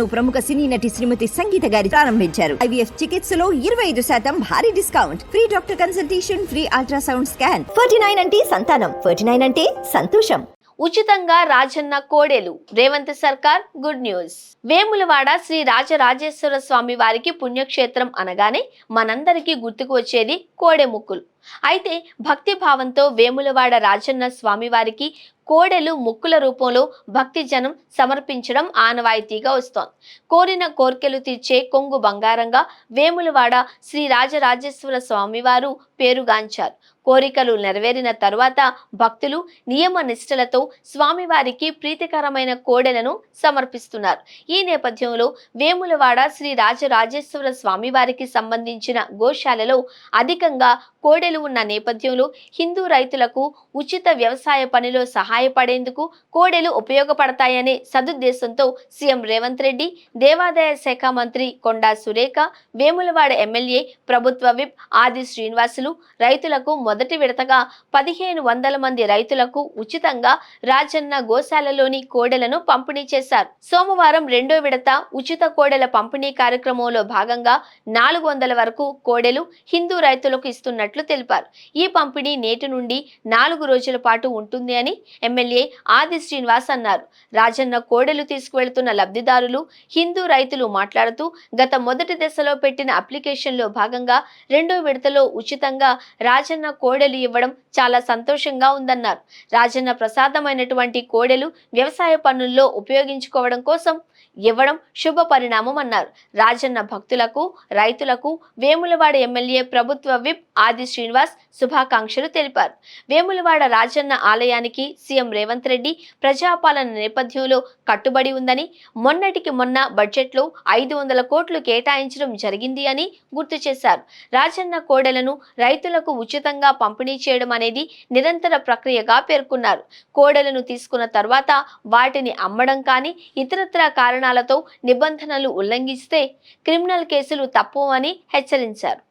ప్రముఖ సినీ నటి శ్రీమతి సంగీత గారి ప్రారంభించారు. ఐవీఎఫ్ చికిత్సలో ఇరవై ఐదు శాతం భారీ discount. Free doctor consultation free ultrasound scan. Forty nine అంటే సంతానం. ఫోర్టీ నైన్ అంటే సంతోషం. ఉచితంగా రాజన్న కోడేలు. రేవంత్ సర్కార్ గుడ్ న్యూస్. వేములవాడ శ్రీ రాజరాజేశ్వర స్వామి వారికి పుణ్యక్షేత్రం అనగానే మనందరికీ గుర్తుకు వచ్చేది కోడెముక్కులు అయితే భక్తి భావంతో వేములవాడ రాజన్న స్వామివారికి కోడెలు ముక్కుల రూపంలో భక్తి జనం సమర్పించడం ఆనవాయితీగా వస్తోంది. కోరిన కోర్కెలు తీర్చే కొంగు బంగారంగా వేములవాడ శ్రీ రాజరాజేశ్వర స్వామివారు పేరుగాంచారు. కోరికలు నెరవేరిన తరువాత భక్తులు నియమ నిష్ఠలతో స్వామివారికి ప్రీతికరమైన కోడెలను సమర్పిస్తున్నారు. ఈ నేపథ్యంలో వేములవాడ శ్రీ రాజరాజేశ్వర స్వామివారికి సంబంధించిన గోశాలలో అధికంగా కోడెలు ఉన్న నేపథ్యంలో హిందూ రైతులకు ఉచిత వ్యవసాయ పనిలో సహాయపడేందుకు కోడెలు ఉపయోగపడతాయనే సదుద్దేశంతో సీఎం రేవంత్ రెడ్డి దేవాదాయ శాఖ మంత్రి కొండా సురేఖ వేములవాడ ఎమ్మెల్యే ప్రభుత్వ విప్ ఆది శ్రీనివాసులు రైతులకు మొదటి విడతగా పదిహేను వందల మంది రైతులకు ఉచితంగా రాజన్న గోశాలలోని కోడెలను పంపిణీ చేశారు. సోమవారం రెండో విడత ఉచిత కోడెల పంపిణీ కార్యక్రమంలో భాగంగా నాలుగు వందల వరకు కోడెలు హిందూ రైతులకు ఇస్తున్నట్లు తెలిపారు ఈ పంపిణీ నేటి నుండి నాలుగు రోజుల పాటు ఉంటుంది అని ఎమ్మెల్యే ఆది శ్రీనివాస్ అన్నారు. రాజన్న కోడెలు తీసుకువెళ్తున్న లబ్ధిదారులు హిందూ రైతులు మాట్లాడుతూ గత మొదటి దశలో పెట్టిన అప్లికేషన్లో భాగంగా రెండో విడతలో ఉచితంగా రాజన్న కోడెలు ఇవ్వడం చాలా సంతోషంగా ఉందన్నారు. రాజన్న ప్రసాదమైనటువంటి కోడెలు వ్యవసాయ పనుల్లో ఉపయోగించుకోవడం కోసం ఇవ్వడం శుభ పరిణామం అన్నారు. రాజన్న భక్తులకు రైతులకు వేములవాడ ఎమ్మెల్యే ప్రభుత్వ విప్ ఆది శ్రీనివాస్ శుభాకాంక్షలు తెలిపారు. వేములవాడ రాజన్న ఆలయానికి సీఎం రేవంత్ రెడ్డి ప్రజాపాలన నేపథ్యంలో కట్టుబడి ఉందని మొన్నటికి మొన్న బడ్జెట్లో ఐదు వందల కోట్లు కేటాయించడం జరిగింది అని గుర్తు చేశారు. రాజన్న కోడలను రైతులకు ఉచితంగా పంపిణీ చేయడం అనేది నిరంతర ప్రక్రియగా పేర్కొన్నారు. కోడలను తీసుకున్న తర్వాత వాటిని అమ్మడం కానీ ఇతరత్ర కారణాలతో నిబంధనలు ఉల్లంఘిస్తే క్రిమినల్ కేసులు తప్పు అని హెచ్చరించారు.